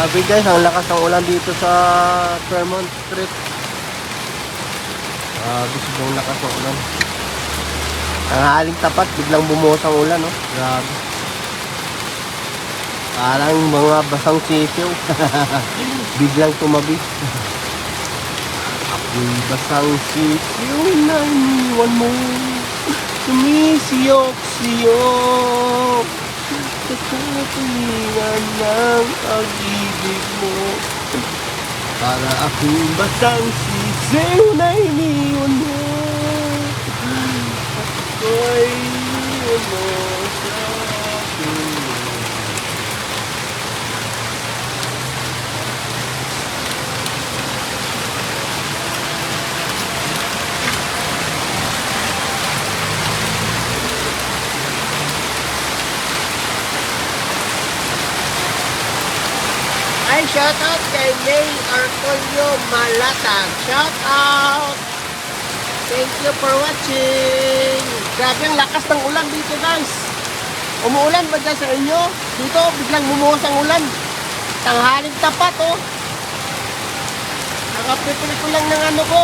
Grabe guys, ang lakas ng ulan dito sa Fairmont Street. Grabe sobrang lakas ng ulan. Ang haling tapat, biglang bumuhos ang ulan, no? Grabe. Parang mga basang sisiw. biglang tumabi. Ako'y basang sisiw na iniwan mo. Sumisiyok-siyok sa katulingan ng pag-ibig mo. Para akong basang sisiw na iniwan mo. At ako'y iniwan mo sa akin. Ay, shout out kay May Arcolio Malatag. Shout out! Thank you for watching. Grabe ang lakas ng ulan dito guys. Umuulan ba dyan sa inyo? Dito, biglang bumuhos ang ulan. Tanghaling tapat oh. Nakapipili ko lang ng ano ko.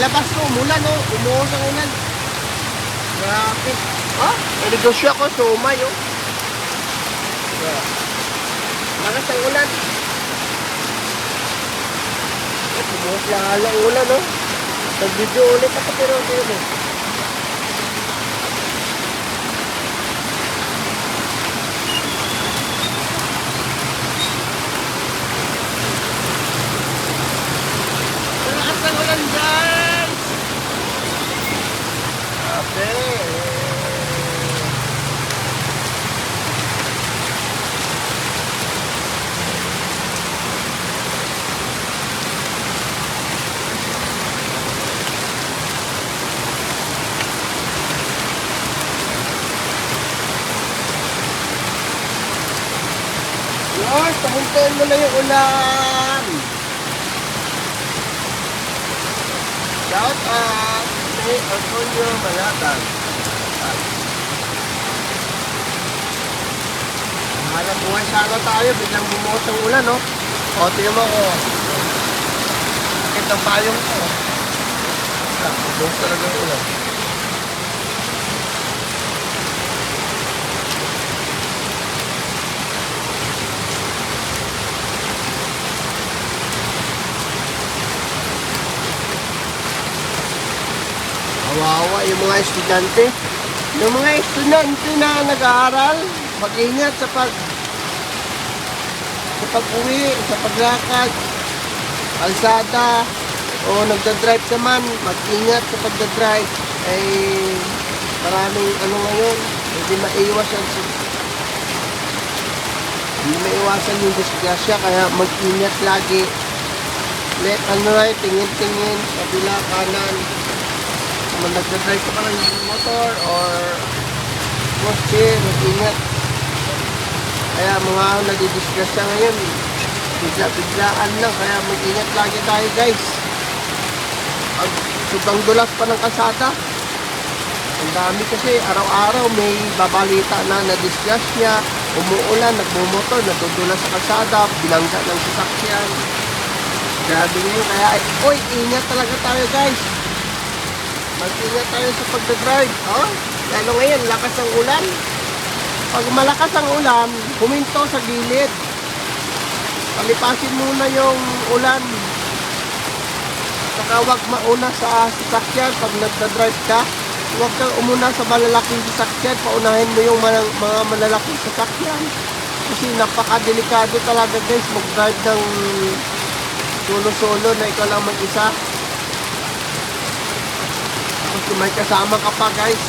Labas ko, umulan oh. Bumuhos ang ulan. Grabe. May negosyo ako, sumay oh. Yeah. Lakas ang ulan. Eh, bumuhos lalo ang ulan oh. Nag-video ulit ako pero hindi eh. Lakas ng ulan guys! Grabe! Lord, pahintayin mo na yung ulan! Shout out! May Antonio Malatan. Hanap buhay sana tayo, biglang bumuhos ang ulan, no? O, tingnan mo ko. Sakit ang payong ko. Bumuhos talaga ang ulan. Kawawa yung mga estudyante. Yung mga estudyante na nag-aaral, mag-ingat sa pag sa pag-uwi, sa paglakad, kalsada, o nagda-drive naman, mag-ingat sa pagda-drive. Ay maraming ano ngayon, hindi maiwasan si hindi maiwasan yung disgrasya, kaya mag-ingat lagi. Let ano right, tingin-tingin, kabila, kanan, kung nagdadrive ka ng motor or kotse, mag-ingat. Kaya mga nadidisgrasya ngayon, bigla-biglaan lang, kaya mag-ingat lagi tayo guys. Pag sobrang pa ng kalsada, ang dami kasi araw-araw may babalita na nadisgrasya, umuulan, nagmumotor, nadudulas sa kalsada, bilangga ng sasakyan. Grabe ngayon, kaya, oy, ingat talaga tayo guys. Mag-ingat tayo sa pagdadrive. Oh, lalo ngayon, lakas ng ulan. Pag malakas ang ulan, huminto sa gilid. Palipasin muna yung ulan. Saka huwag mauna sa sasakyan pag nagdadrive ka. Huwag kang umuna sa malalaking sasakyan. Paunahin mo yung mga, mga malalaking sasakyan. Kasi napakadelikado talaga guys mag-drive ng solo-solo na ikaw lang mag-isa. Kung may kasama ka pa guys,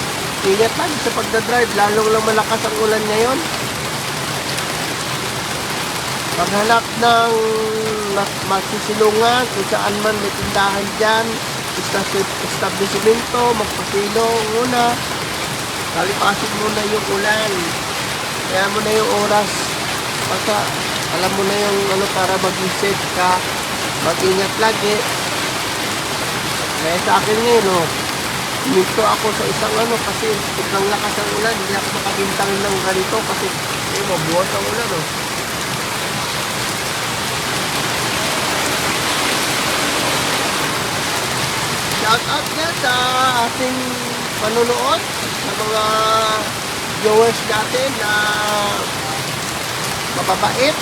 ingat lang sa pagdadrive, lalong lang malakas ang ulan ngayon. Maghanap ng mas- masisilungan kung saan man may tindahan dyan, establishmento, magpasilong muna. Kalipasin muna yung ulan. Kaya mo na yung oras. Basta alam mo na yung ano para mag-safe ka. Mag-ingat lagi. Kaya sa akin ngayon, oh, dito ako sa isang ano kasi sobrang lakas ang ulan hindi ako makabintang ng ganito kasi eh, mabuhat ang ulan oh. shout out nga sa ating panunood sa mga viewers natin na mababait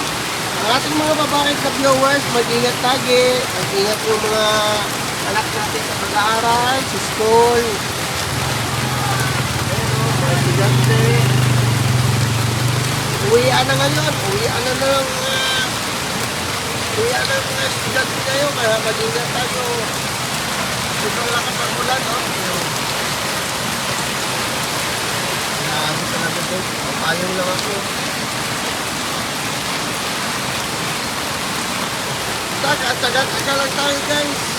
ang ating mga mababait na viewers mag-ingat lagi mag-ingat yung mga anak natin sa pag-aaral, sa school. Ayan o, mga estudyante. Uwian na ngayon. Uwian na na ng uh, uwian na ng estudyante ngayon. Kaya mag-ingat tayo. Sobrang lakas ang ulan, no? Kaya ako talaga guys, papayong lang ako. Taga, taga, taga lang tayo guys.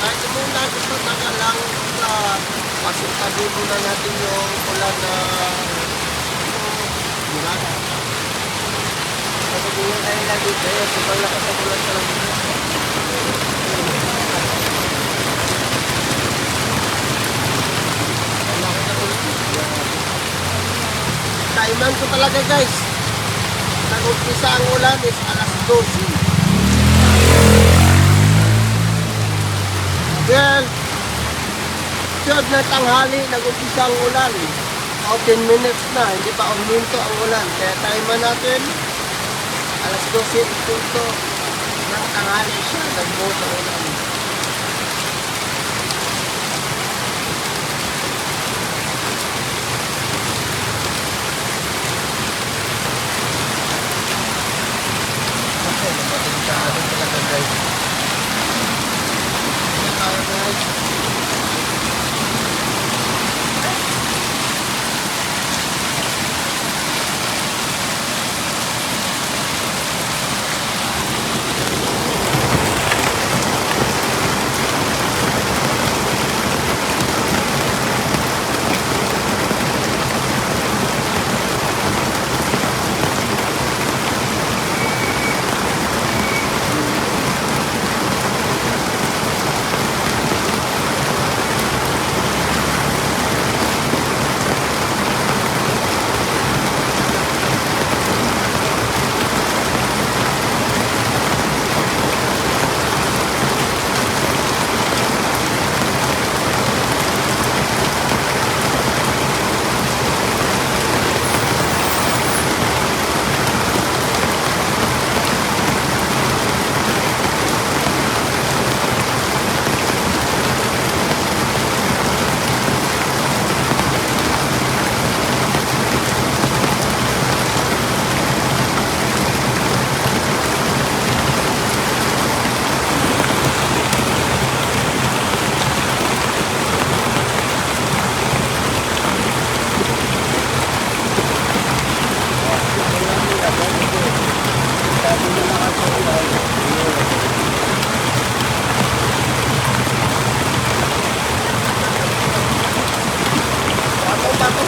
Kahit muna gusto taga lang sa pasitabi muna natin yung ulan na ulan. Kapag ulan tayo lagi kayo, sobrang lakas ang ulan talaga. Taiman ko talaga guys. Nag-umpisa ang ulan is alas 12. Well, siyod na tanghali, nag-umpisa ang ulan. O 10 minutes na, hindi pa uminto ang ulan. Kaya taiman natin, alas 12 punto ng tanghali siya, nag-buhos ang ulan.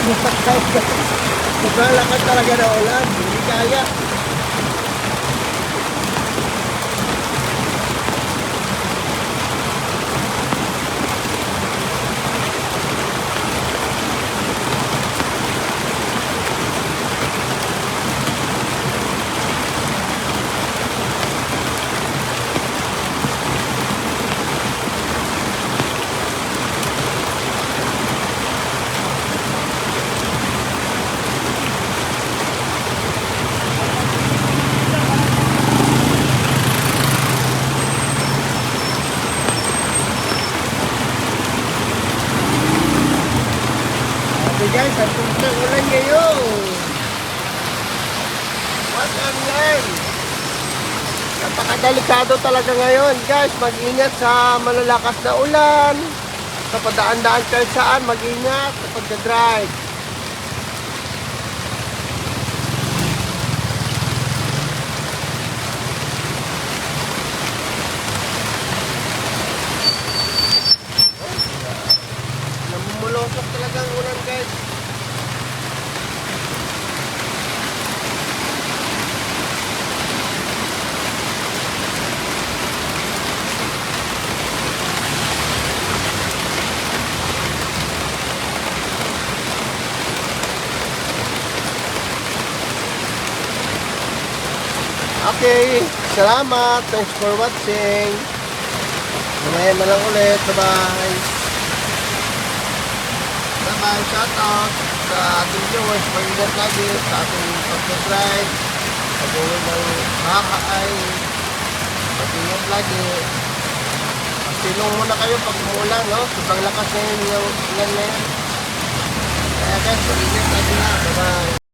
Lakas talaga na ulan. Hindi kaya. Ang punta ng ulan ngayon. What an learn. Napakadelikado talaga ngayon guys. Mag-ingat sa malalakas na ulan. Sa padaan-daan kahit saan, mag-ingat sa pagdadrive. Okay, salamat. Thanks for watching. Ngayon na lang ulit. Bye-bye. Bye-bye. Shout out sa ating viewers. Mag-ingat lagi sa ating subscribe. Pag-uwin ng kakaay. Mag-ingat lagi. Silong muna kayo pag umulang, no? Sobrang lakas na yung ulan na yun. Kaya guys, mag-ingat lagi na. Bye-bye.